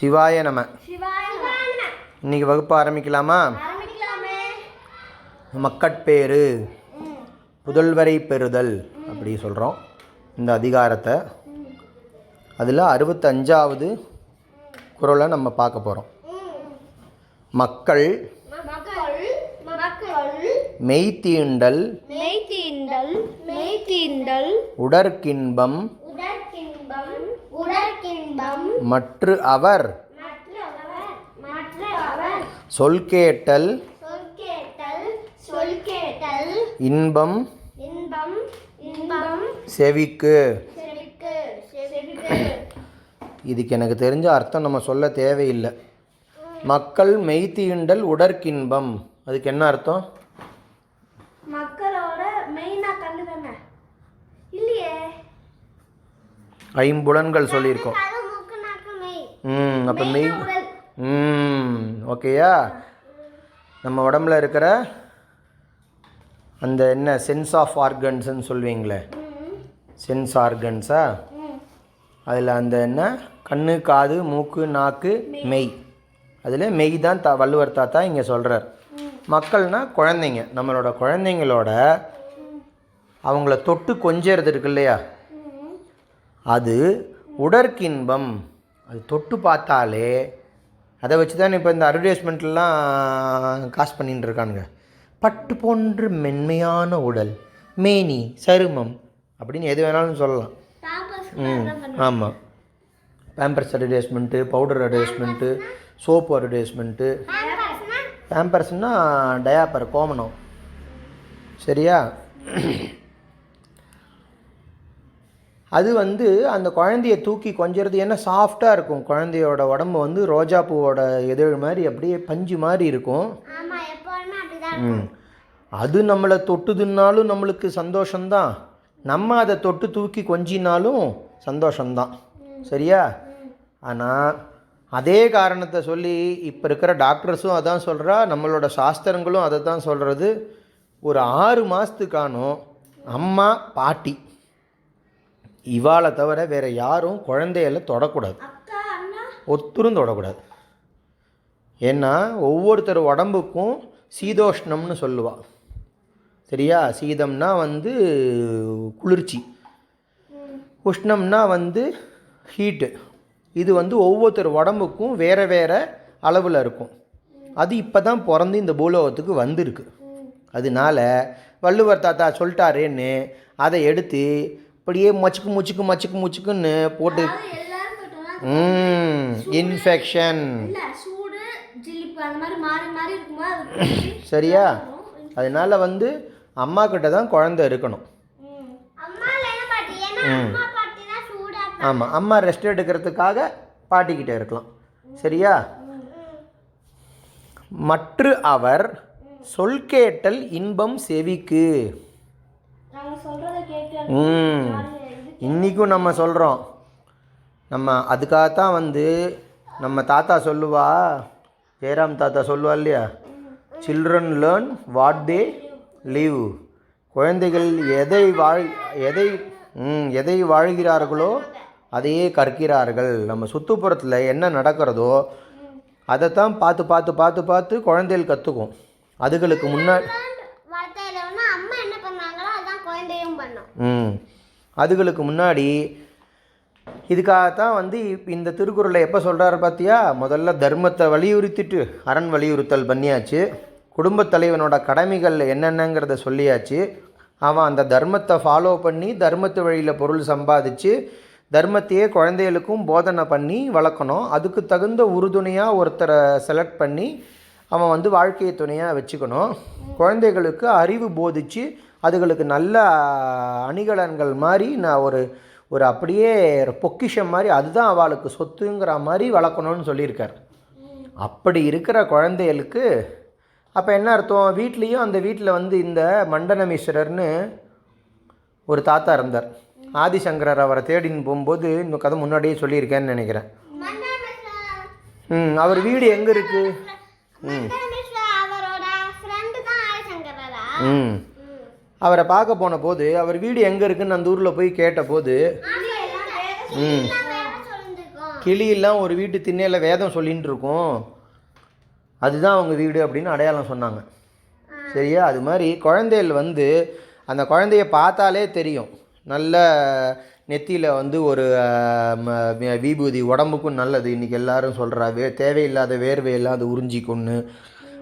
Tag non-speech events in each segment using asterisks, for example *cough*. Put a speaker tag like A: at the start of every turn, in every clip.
A: சிவாய நம. இன்னைக்கு வகுப்பு ஆரம்பிக்கலாமா?
B: ஆரம்பிக்கலாமே.
A: மக்கட்பேறு. புதல்வரை பெறுதல் அப்படி சொல்கிறோம் இந்த அதிகாரத்தை. அதில் அறுபத்தஞ்சாவது குறளை நம்ம பார்க்க போகிறோம் மக்கள்.
B: மக்கள். மக்கள்.
A: மெய்தீண்டல்
B: மெய்தீண்டல் மெய்தீண்டல்
A: உடற்கின்பம்.
B: உடற்கின்பம். உடற்கின்பம்.
A: மற்று அவர்.
B: மற்றவர் மற்றவர்
A: சொல் கேட்டல்.
B: சொல் கேட்டல் சொல் கேட்டல்
A: இன்பம். செவிக்கு. இதுக்கு எனக்கு தெரிஞ்ச அர்த்தம் நம்ம சொல்ல தேவையில்லை. மக்கள் மெய்தீண்டல் உடற்கின்பம். அதுக்கு என்ன அர்த்தம்?
B: மக்களோட மெயினா கண்ணு தானே? இல்லையே.
A: ஐம்புலன்கள் சொல்லியிருக்கோம்
B: அது மூக்கு நாக்கு மெய்
A: ம் அப்போ மெய் ம் ஓகேயா? நம்ம உடம்புல இருக்கிற அந்த என்ன சென்ஸ் ஆஃப் ஆர்கன்ஸ்ன்னு சொல்லுவீங்களே. சென்ஸ் ஆர்கன்ஸா அதில் அந்த என்ன? கண்ணு காது மூக்கு நாக்கு மெய். அதில் மெய் தான் த வள்ளுவர் தாத்தா இங்கே சொல்கிறார் மக்கள்னா குழந்தைங்க. நம்மளோட குழந்தைங்களோட அவங்கள தொட்டு கொஞ்சறது இருக்கு இல்லையா? அது உடற்கின்பம். அது தொட்டு பார்த்தாலே அதை வச்சு தான் இப்போ இந்த அட்வர்டைஸ்மெண்ட்லாம் காசு பண்ணிட்டு இருக்கானுங்க. பட்டு போன்று மென்மையான உடல் மேனி சருமம் அப்படின்னு எது வேணாலும் சொல்லலாம். ம் ஆமாம் Pampers advertisement powder advertisement soap advertisement பேம்பர்ஸ்னால் diaper கோமனம் சரியா? அது வந்து அந்த குழந்தைய தூக்கி கொஞ்சிறது. ஏன்னா சாஃப்டாக இருக்கும். குழந்தையோட உடம்பு வந்து ரோஜா பூவோட இதழ் மாதிரி அப்படியே பஞ்சு மாதிரி இருக்கும். ம். அது நம்மளை தொட்டுதுன்னாலும் நம்மளுக்கு சந்தோஷம்தான். நம்ம அதை தொட்டு தூக்கி கொஞ்சினாலும் சந்தோஷம்தான். சரியா? ஆனால் அதே காரணத்தை சொல்லி இப்போ இருக்கிற டாக்டர்ஸும் அதான் சொல்கிறா நம்மளோட சாஸ்திரங்களும் அதை தான் சொல்கிறது ஒரு ஆறு மாதத்துக்கானும் அம்மா பாட்டி இவாளை தவிர வேறு யாரும் குழந்தையில தொடக்கூடாது. ஒத்துரும் தொடக்கூடாது. ஏன்னா ஒவ்வொருத்தர் உடம்புக்கும் சீதோஷ்ணம்னு சொல்லுவா. சரியா? சீதம்னா வந்து குளிர்ச்சி. உஷ்ணம்னா வந்து ஹீட்டு. இது வந்து ஒவ்வொருத்தர் உடம்புக்கும் வேறு வேறு அளவில் இருக்கும். அது இப்போ தான் பிறந்து இந்த பூலோகத்துக்கு வந்திருக்கு. அதனால வள்ளுவர் தாத்தா சொல்லிட்டாரேன்னு அதை எடுத்து இப்படியே மச்சுக்கு முச்சுக்கு மச்சுக்கு முச்சுக்குன்னு போட்டு ம் இன்ஃபெக்ஷன் *coughs* சரியா? அதனால வந்து அம்மா கிட்ட தான் குழந்தை இருக்கணும்.
B: சூடா
A: ஆமாம் அம்மா ரெஸ்ட் எடுக்கிறதுக்காக பாட்டிக்கிட்ட இருக்கலாம். சரியா? மற்ற அவர் சொல் கேட்டல் இன்பம் செவிக்கு. ம். இன்றைக்கும் நம்ம சொல்கிறோம் நம்ம அதுக்காகத்தான் வந்து நம்ம தாத்தா சொல்லுவா. ஜெயராம் தாத்தா சொல்லுவா இல்லையா? Children learn what they live குழந்தைகள் எதை வாழ் எதை ம், எதை வாழ்கிறார்களோ அதையே கற்கிறார்கள். நம்ம சுற்றுப்புறத்தில் என்ன நடக்கிறதோ அதைத்தான் பார்த்து பார்த்து பார்த்து பார்த்து குழந்தைகள் கற்றுக்கும் அதுகளுக்கு முன்னாடி
B: வார்த்தையில வந்து அம்மா என்ன பண்ணாங்களோ அதான் குழந்தையும் பண்ணும்
A: ம் அதுகளுக்கு முன்னாடி இதுக்காகத்தான் வந்து இந்த திருக்குறளை எப்போ சொல்கிறாரு பார்த்தியா முதல்ல தர்மத்தை வலியுறுத்திட்டு அரண் வலியுறுத்தல் பண்ணியாச்சு. குடும்பத் தலைவனோட கடமைகள் என்னென்னங்கிறத சொல்லியாச்சு. அவன் அந்த தர்மத்தை ஃபாலோ பண்ணி தர்மத்து வழியில் பொருள் சம்பாதிச்சு தர்மத்தையே குழந்தைகளுக்கும் போதனை பண்ணி வளர்க்கணும். அதுக்கு தகுந்த உறுதுணையாக ஒருத்தரை செலக்ட் பண்ணி அவன் வந்து வாழ்க்கையை துணையாக வச்சுக்கணும். குழந்தைகளுக்கு அறிவு போதிச்சு அதுகளுக்கு நல்ல அணிகலன்கள் மாதிரி நான் ஒரு ஒரு அப்படியே பொக்கிஷம் மாதிரி அதுதான் அவளுக்கு சொத்துங்கிற மாதிரி வளர்க்கணும்னு சொல்லியிருக்கார். அப்படி இருக்கிற குழந்தைகளுக்கு அப்போ என்ன அர்த்தம்? வீட்லேயும் அந்த வீட்டில் வந்து இந்த மண்டனமீஸ்வரர்னு ஒரு தாத்தா இருந்தார். ஆதிசங்கரர் அவரை தேடின்னு போகும்போது இந்த கதை முன்னாடியே சொல்லியிருக்கேன்னு நினைக்கிறேன். ம் அவர் வீடு எங்கே இருக்குது
B: ஆதிசங்கரா
A: ம். அவரை பார்க்க போன போது அவர் வீடு எங்கே இருக்குன்னு அந்த ஊரில் போய் கேட்ட போது ம். கிளியெல்லாம் ஒரு வீட்டு திண்ணையில் வேதம் சொல்லின்னு இருக்கும். அதுதான் அவங்க வீடு அப்படின்னு அடையாளம் சொன்னாங்க. சரியா? அது மாதிரி குழந்தைகள் வந்து அந்த குழந்தைய பார்த்தாலே தெரியும். நல்ல நெத்தியில் வந்து ஒரு ம- விபூதி உடம்புக்கும் நல்லது. இன்றைக்கி எல்லாரும் சொல்கிறா வே தேவையில்லாத வேர்வையெல்லாம் அது உறிஞ்சிக்கொன்று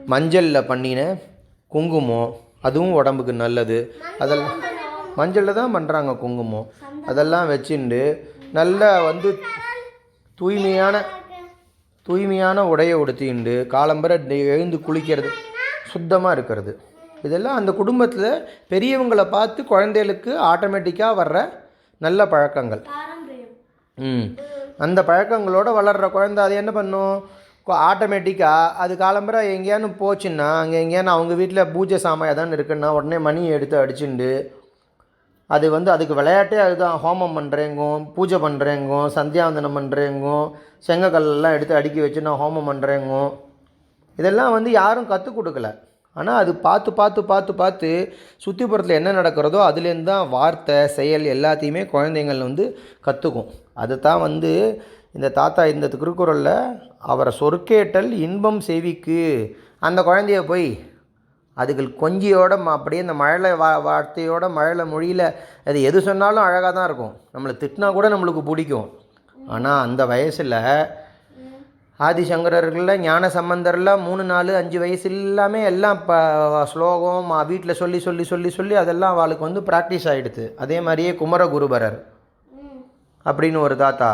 A: மஞ்சளில் பண்ணின குங்குமம். அதுவும் உடம்புக்கு நல்லது. அதெல்லாம் மஞ்சளில் தான் பண்ணுறாங்க குங்குமம். அதெல்லாம் வச்சுண்டு நல்லா வந்து தூய்மையான தூய்மையான உடையை உடுத்திண்டு காலம்பர எழுந்து குளிக்கிறது சுத்தமாக இருக்கிறது. இதெல்லாம் அந்த குடும்பத்தில் பெரியவங்களை பார்த்து குழந்தைகளுக்கு ஆட்டோமேட்டிக்காக வர்ற நல்ல பழக்கங்கள். ம். அந்த பழக்கங்களோட வளர்கிற குழந்தை அது என்ன பண்ணும்? ஆட்டோமேட்டிக்காக அது காலம்பரை எங்கேயானு போச்சுன்னா அங்கே எங்கேயானு அவங்க வீட்டில் பூஜை சாமான் எதானு இருக்குன்னா உடனே மணி எடுத்து அடிச்சுண்டு அது வந்து அதுக்கு விளையாட்டே அதுதான். ஹோமம் பண்ணுறேங்கும் பூஜை பண்ணுறேங்கும் சந்தியாவந்தனம் பண்ணுறேங்கும் செங்கக்கல்லாம் எடுத்து அடுக்கி வச்சு நான் ஹோமம் பண்ணுறேங்கோ இதெல்லாம் வந்து யாரும் கற்றுக் கொடுக்கல. ஆனால் அது பார்த்து பார்த்து பார்த்து பார்த்து சுற்றிப்புறத்தில் என்ன நடக்கிறதோ அதுலேருந்து தான் வார்த்தை செயல் எல்லாத்தையுமே குழந்தைங்கள் வந்து கற்றுக்கும் அதை தான் வந்து இந்த தாத்தா இந்த திருக்குறளில் அவரை சொற்கேட்டல் இன்பம் செவிக்கு அந்த குழந்தைய போய் அதுகள் கொஞ்சியோட அப்படியே இந்த மழலை வா வார்த்தையோட மழலை மொழியில் அது எது சொன்னாலும் அழகாக தான் இருக்கும். நம்மளை திட்டினா கூட நம்மளுக்கு பிடிக்கும். ஆனால் அந்த வயசில் ஆதிசங்கரர்களில் ஞான சம்பந்தரில் மூணு நாலு அஞ்சு வயசு எல்லாமே எல்லாம் இப்போ ஸ்லோகம் வீட்டில் சொல்லி சொல்லி சொல்லி சொல்லி அதெல்லாம் அவளுக்கு வந்து ப்ராக்டிஸ் ஆகிடுது அதே மாதிரியே குமரகுருபரர். அப்படின்னு ஒரு தாத்தா.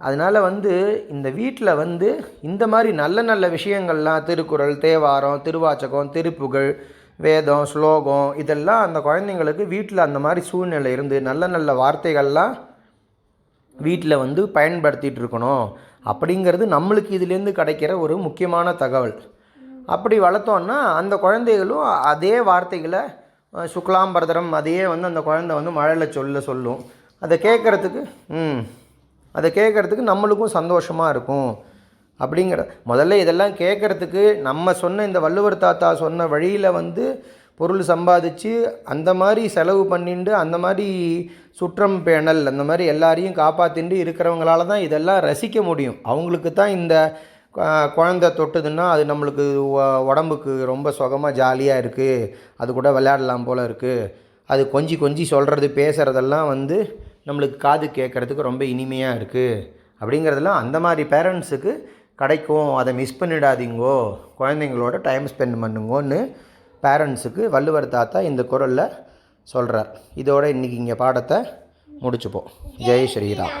A: அதனால் வந்து இந்த வீட்டில் வந்து இந்த மாதிரி நல்ல நல்ல விஷயங்கள்லாம் திருக்குறள் தேவாரம் திருவாச்சகம் திருப்புகழ் வேதம் ஸ்லோகம் இதெல்லாம் அந்த குழந்தைங்களுக்கு வீட்டில் அந்த மாதிரி சூழ்நிலை இருந்து நல்ல நல்ல வார்த்தைகள்லாம் வீட்டில் வந்து பயன்படுத்திகிட்டு இருக்கணும். அப்படிங்கிறது நம்மளுக்கு இதுலேருந்து கிடைக்கிற ஒரு முக்கியமான தகவல். அப்படி வளர்த்தோன்னா அந்த குழந்தைகளும் அதே வார்த்தைகளை சுக்லாம்பரதரம் அதையே வந்து அந்த குழந்தை வந்து மழையில் சொல்ல சொல்லும். அதை கேட்குறதுக்கு ம். அதை கேட்குறதுக்கு நம்மளுக்கும் சந்தோஷமாக இருக்கும். அப்படிங்கிற முதல்ல இதெல்லாம் கேட்குறதுக்கு நம்ம சொன்ன இந்த வள்ளுவர் தாத்தா சொன்ன வழியில் வந்து பொருள் சம்பாதிச்சு அந்த மாதிரி செலவு பண்ணிண்டு அந்த மாதிரி சுற்றம் பேணல் அந்த மாதிரி எல்லாரையும் காப்பாற்றிண்டு இருக்கிறவங்களால தான் இதெல்லாம் ரசிக்க முடியும். அவங்களுக்கு தான் இந்த குழந்த தொட்டுதுன்னா அது நம்மளுக்கு உடம்புக்கு ரொம்ப சுகமாக ஜாலியாக இருக்குது அது கூட விளையாடலாம் போல் இருக்குது அது கொஞ்சி கொஞ்சி சொல்கிறது பேசுகிறதெல்லாம் வந்து நம்மளுக்கு காது கேட்குறதுக்கு ரொம்ப இனிமையாக இருக்குது அப்படிங்கிறதெல்லாம் அந்த மாதிரி பேரண்ட்ஸுக்கு கிடைக்கும். அதை மிஸ் பண்ணிடாதீங்கோ. குழந்தைங்களோட டைம் ஸ்பெண்ட் பண்ணுங்கோன்னு பேரண்ட்ஸுக்கு வள்ளுவர் தாத்தா இந்த குரலில் சொல்கிறார் இதோட இன்றைக்கி இங்கே பாடத்தை முடிச்சுப்போம். ஜெய் ஸ்ரீராம்.